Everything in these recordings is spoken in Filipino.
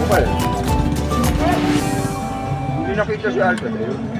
Bukal. Hindi nakita si Alfred. Eh,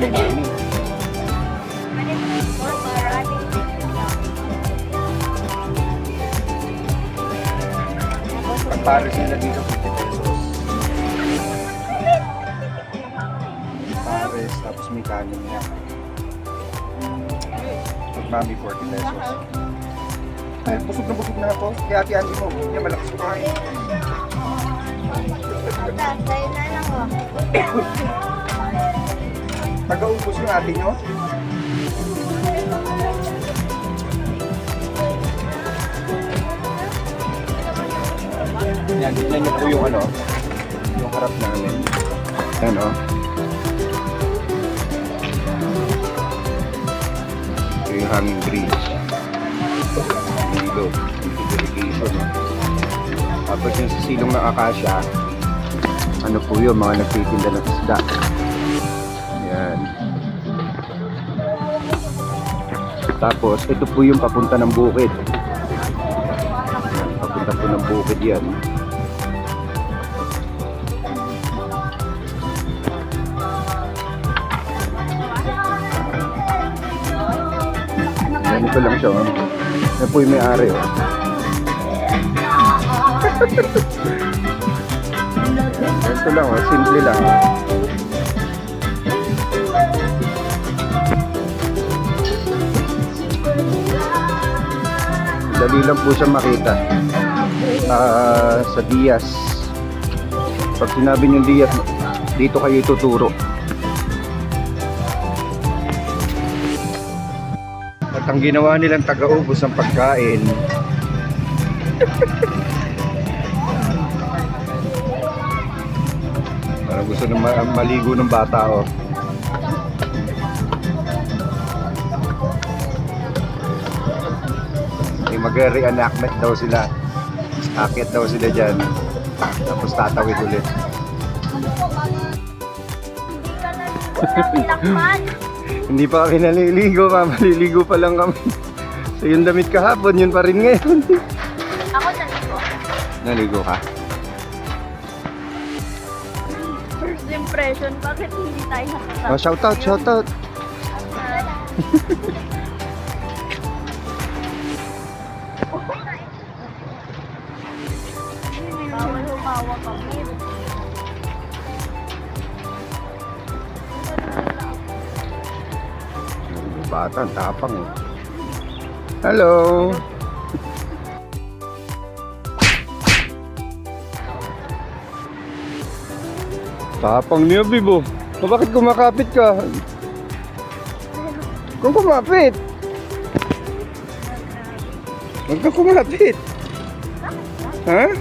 Ang pares nila dito 50 pesos. Pares, tapos may kanin niya. Mami 40 pesos. Ay, busog na busog na ako. Kaya ate Andy mo, hindi niya malakas kumain. Taga-ubos yung ate nyo? Yan, tignan niyo po yung ano, yung harap namin. Yan o. Ito yung hanging bridge. Dito, dito delegation. No? Tapos yung silong ng akasya, ano po yun, mga nagtitinda ng isda. Tapos, ito po yung papunta ng bukid. Papunta po ng bukid yan. Ganito lang siya. Oh. Yan po yung may-ari. Oh. Ganito lang. Oh. Simple lang. Dali lang po siya makita. Ah, sa Diaz. Pag sinabi niyong Diaz, dito kayo tuturo. At ang ginawa nilang taga-ubos ng pagkain. Parang gusto na ma- maligo ng bata oh. Magre-reenactment daw sila. Akit daw sila dyan. Tapos tatawid ulit. Hindi pa kami naliligo, ma'am. Maliligo pa lang kami. So yung damit kahapon, yun pa rin ngayon. Ako naligo. Naligo ka? Thursday impression, bakit hindi tayo nakasama? Oh, shout out, shout out. Bata, ang tapang eh. Hello. Tapang niya, Bibo. O, bakit kumakapit ka? Kung kumapit. Huwag ka kumapit. Ha?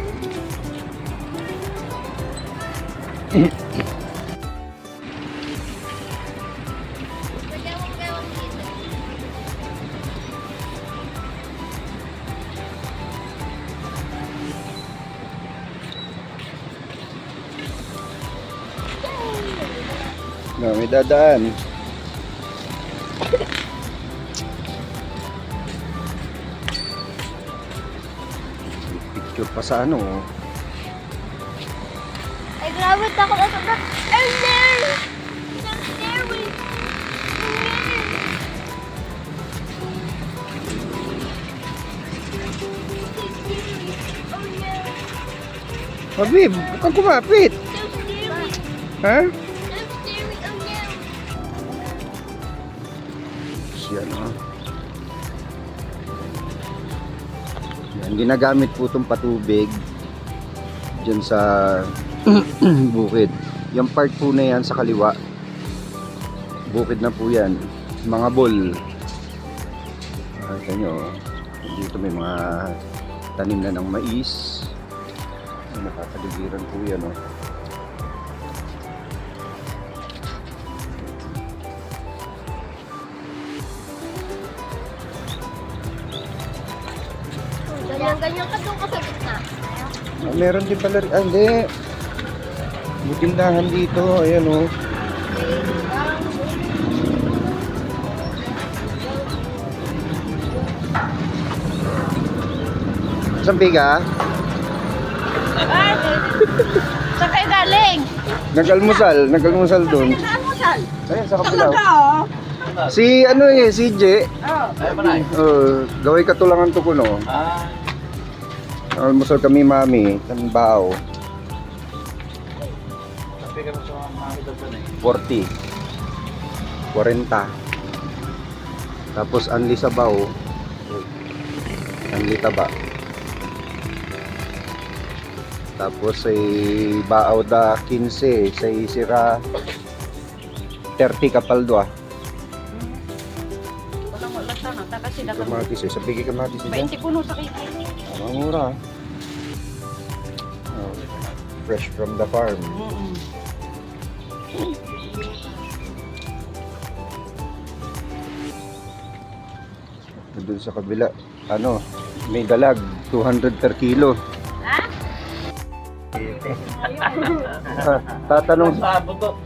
Dadaan. Picture pa sa ano. oh. Ay, grabe, takot ako na. I'm there! I'm there. Oh no! Habib, huwag kang kumapit. Ha? So ginagamit po itong patubig dyan sa bukid. Yung part po na yan sa kaliwa, bukid na po yan. Mga bol. Nakita nyo, dito may mga tanim na ng mais. Nakakaligiran po yan. Oh. Meron din pala, ah, hindi. Butindahan dito, ayan oh. Saan ka? Ay! Saan kayo galing? Nag-almusal, nag-almusal doon. Nag-almusal? Ayan, sa kapila. oh. Si ano eh, si J. Oh. Ay, manay. Uh, gaway katulangan to ko no. Ah, Almusal kami mami, sa doon eh. 40. 40. Tapos anli sabaw. Anli taba. Tapos ay baaw da 15, sa sira 30 kapal kami. Kamatis eh, sabi kay kamatis eh. 20 puno sa kita. Ang mura. Oh, fresh from the farm. Doon sa kabila, ano, may dalag, 200 per kilo. Ah, tatanong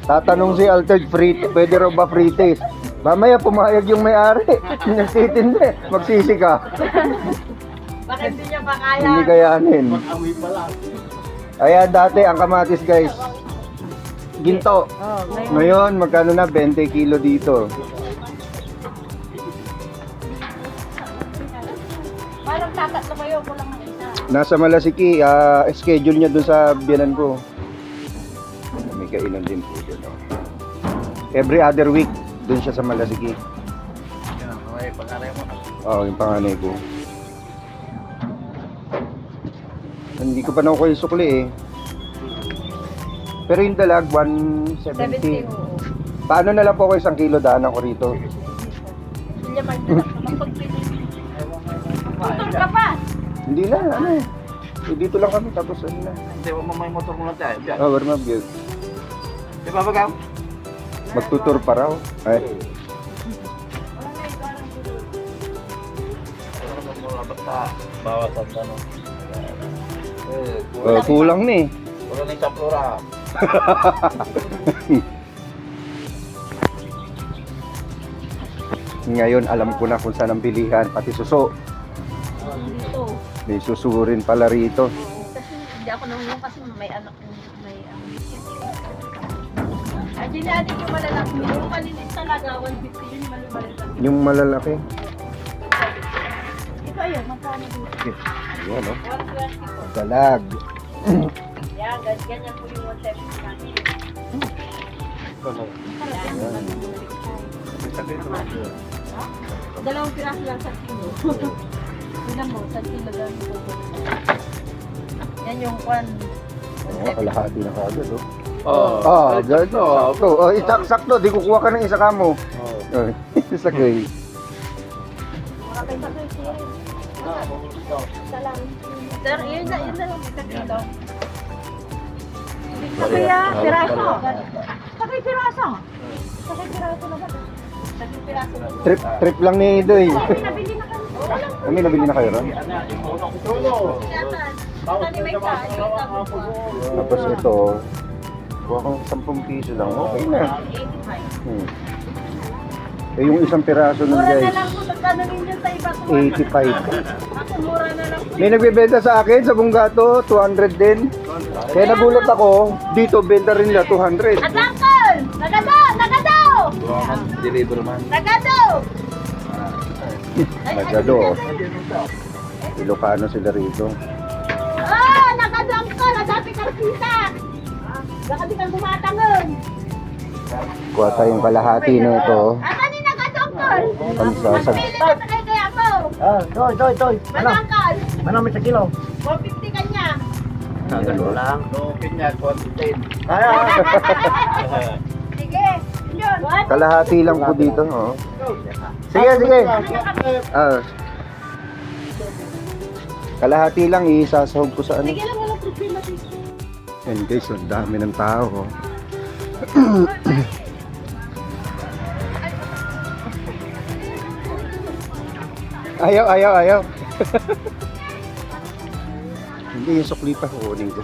tatanong si Altered free pwede raw ba free taste? Mamaya pumayag yung may-ari. Nagtitindi. Magsisi ka. Bakit hindi niya pa kaya? Hindi kayanin. Amoy pa lang. Ayan dati ang kamatis guys. Ginto. Oh, ngayon. Magkano na 20 kilo dito. Parang tatatlo kayo, kulang ng isa. Nasa Malasiki, ah, schedule niya doon sa biyanan ko. May kainan din po doon. oh. Every other week, doon siya sa Malasiki. Yan, may pangalan mo. Oo, yung panganay ko. Hindi ko pa nakuha yung sukli eh. Pero yung dalag, 170. 70 oo. Paano na lang po ako isang kilo daan ako rito? Hindi niya magpagpili. Putol ka pa! Hindi na, ano eh. Eh, Dito lang kami, tapos ano na. Hindi mo may motor mo lang tayo. Diyan. Oh, warm up yun. Di ba bagaw? Magtutur pa raw. Ay, Ano mo lang basta bawas ang ano. Eh, oh, kulang na eh. Wala na isang. Ngayon, alam ko na kung saan ang bilihan, pati suso. Dito. May suso rin pala rito. Kasi hindi ako nahulong kasi may anak may ano. Ay, natin yung malalaki. Yung maliliit talaga, 150 yun malumalit. Yung malalaki. Ito ayun, magkano dito? Yan, oh. 120 po. Dalag. Yan, gan- ganyan po yung 170 natin. Dalawang piraso lang sa kilo. Tignan mo, sa kilo yung pupunta. Yan yung kwan. Oo, kalahati na kagad, oh. Oo. Ah, dyan. Sakto. Oh, isak sakto. Di kukuha ka ng isa ka mo. Oo. Oh, isa kay. Sir, yun na, yun na lang. Isa kilo. Sakaya, piraso. Sakay piraso. Sakay piraso na ba? Trip, trip lang ni. Nabili na kami. Kami nabili na kayo ron? Tapos ito, kuha kong 10 piso lang. Okay na. 85. Hmm. Eh, yung isang piraso nun, Mura na guys. lang po magkano ninyo sa iba ko. 85. Ako mura na lang po. May nagbebenta sa akin sa Bungato, 200 din. Kaya nagulat ako, dito benta rin nila 200. Adangkol! Nagado! Nagado! Deliver man. Nagado! Nagado. oh. Ilocano sila rito. Ah! Nagado ang ko! Nadapi kang kita! Baka di kang bumatangon! Kuha tayong kalahati na ito. Asa ni nagado ang kol? Pansasag. Ah, toy, toy, toy. Manangkol! Manami sa kilo. 150 kanya! Kagano lang. Lokin niya, 20. Sige! Yun! What? Kalahati lang po dito. Oh. Sige, sige. Ah. Kalahati lang, isasahog ko sa ano. Sige lang walang problema dito. Yan guys, ang dami ng tao. oh. ayaw, ayaw, ayaw. Hindi, yung sukli pa kukunin ko.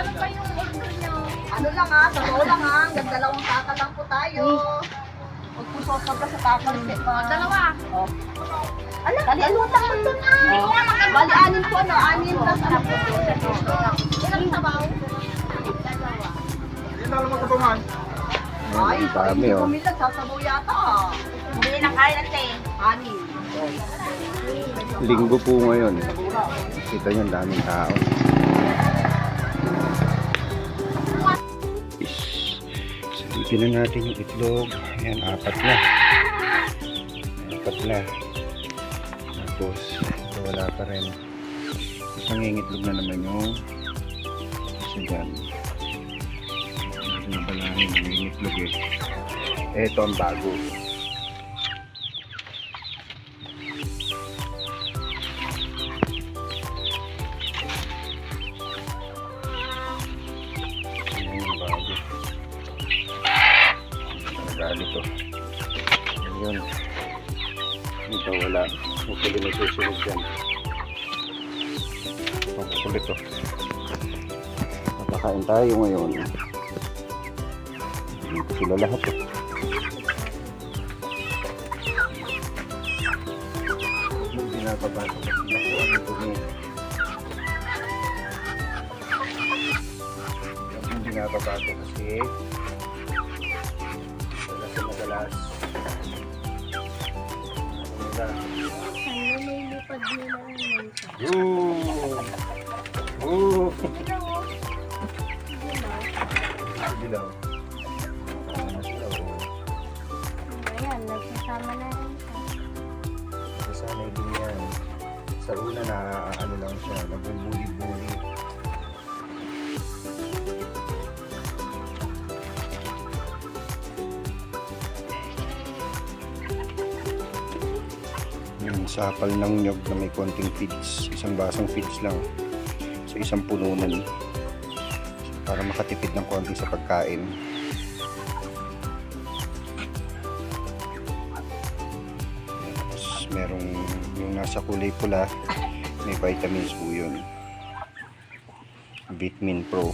Ano ba yung order nyo? Ano lang ha, sa totoo lang ha, hanggang dalawang po tayo. Huwag po sobra sa taka rin pa. Dalawa. Oh. Ano? Kalimutan mo doon ah. Bali, anin po ano, anin plus ano po. Ilang sabaw? Dalawa. Ay, Ang dami oh. Pumilag, sasabaw yata ah. Hindi na kaya natin. Linggo po ngayon. Kita niyo, ang daming tao. Is, Silipin na natin yung itlog. Ayan, apat na. Apat na. Tapos, ito wala pa rin. Tapos nangingitlog na naman yung isa dyan. Na pala yung nangingitlog eh. Ito ang bago. Ayan yung bago. Nagalit to. Ayun. Ito wala. Hopefully may susunod dyan. Ang kulit to. Napakain tayo ngayon. Dito sila lahat eh. Yung binababa ko. Naku, ano dumi. Yung binababa ko kasi madalas na madalas. Ano nila? Ooh! Ooh! Dilaw. Ano Nagsasama na rin Nasanay din yan. Sa una na ano lang siya, nagbubuli-buli. Yung sapal ng nyog na may konting feeds. Isang basong feeds lang. So isang pununan. Para makatipid ng konti sa pagkain. Nasa kulay pula, may vitamins po yun. Vitamin Pro.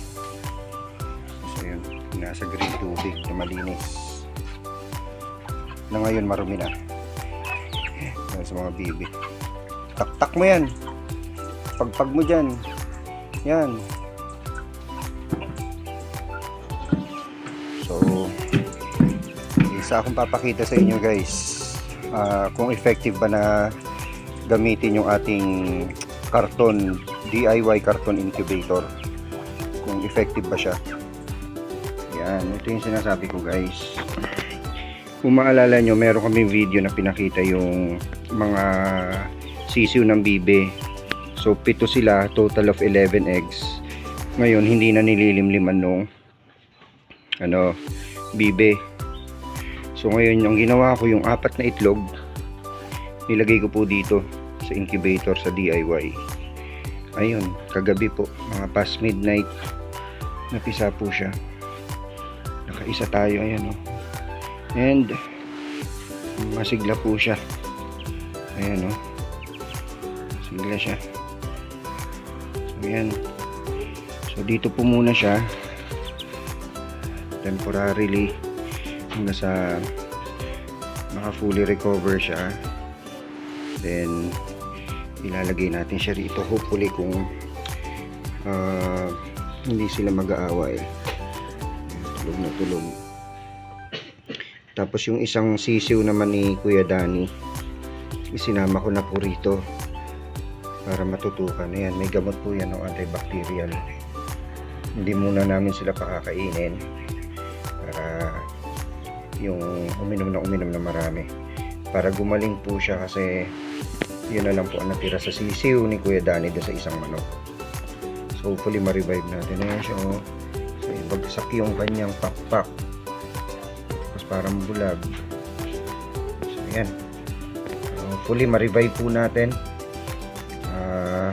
So yun, nasa green tubig na malinis. Na ngayon marumi na. Sa mga bibi. Taktak mo yan. Pagpag mo dyan. Yan. So, isa akong papakita sa inyo guys ah, kung effective ba na gamitin yung ating karton, DIY karton incubator. Kung effective ba siya. Yan, ito yung sinasabi ko guys. Kung maalala nyo, meron kami video na pinakita yung mga sisiw ng bibe. So, pito sila, total of 11 eggs. Ngayon, hindi na nililimliman nung ano, bibe. So, ngayon, yung ginawa ko, yung apat na itlog, nilagay ko po dito sa incubator sa DIY. Ayun, kagabi po, mga past midnight, napisa po siya. Nakaisa tayo, ayan oh. And, masigla po siya. Ayan oh. Masigla siya. So, ayan. So, dito po muna siya. Temporarily, hanggang sa maka fully recover siya. Then, ilalagay natin siya rito. Hopefully, kung ah, hindi sila mag-aaway. Tulog na tulog. Tapos yung isang sisiw naman ni Kuya Dani, isinama ko na po rito para matutukan. Ayan, may gamot po yan ng antibacterial. Hindi muna namin sila pakakainin para yung uminom na uminom na marami. Para gumaling po siya kasi yun na lang po ang natira sa sisiw ni Kuya Dani doon sa isang manok. So hopefully ma-revive natin. Ayan siya oh. So, bagsak yung kanyang pakpak. Tapos parang bulag. So ayan. Hopefully ma-revive po natin. Ah,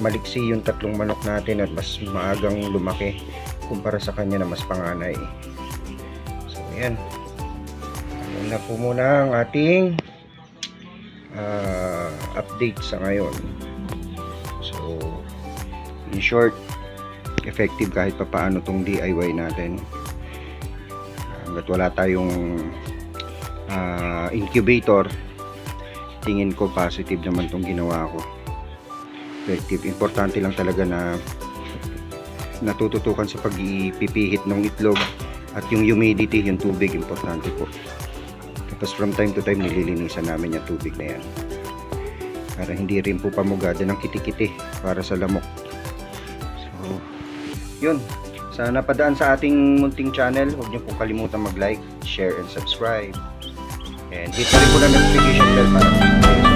maliksi yung tatlong manok natin at mas maagang lumaki kumpara sa kanya na mas panganay. So ayan. Ayan na po muna ang ating ah, update sa ngayon. So, in short, effective kahit pa paano tong DIY natin. Hanggat wala tayong ah, incubator, tingin ko positive naman tong ginawa ko. Effective. Importante lang talaga na natututukan sa pagpipihit ng itlog at yung humidity, yung tubig, importante po. Tapos from time to time nililinisan namin yung tubig na yan. Para hindi rin po pamugada ng kitikiti para sa lamok. So, yun. Sana padaan sa ating munting channel. Huwag niyo po kalimutan mag-like, share, and subscribe. And hit na rin po na notification bell para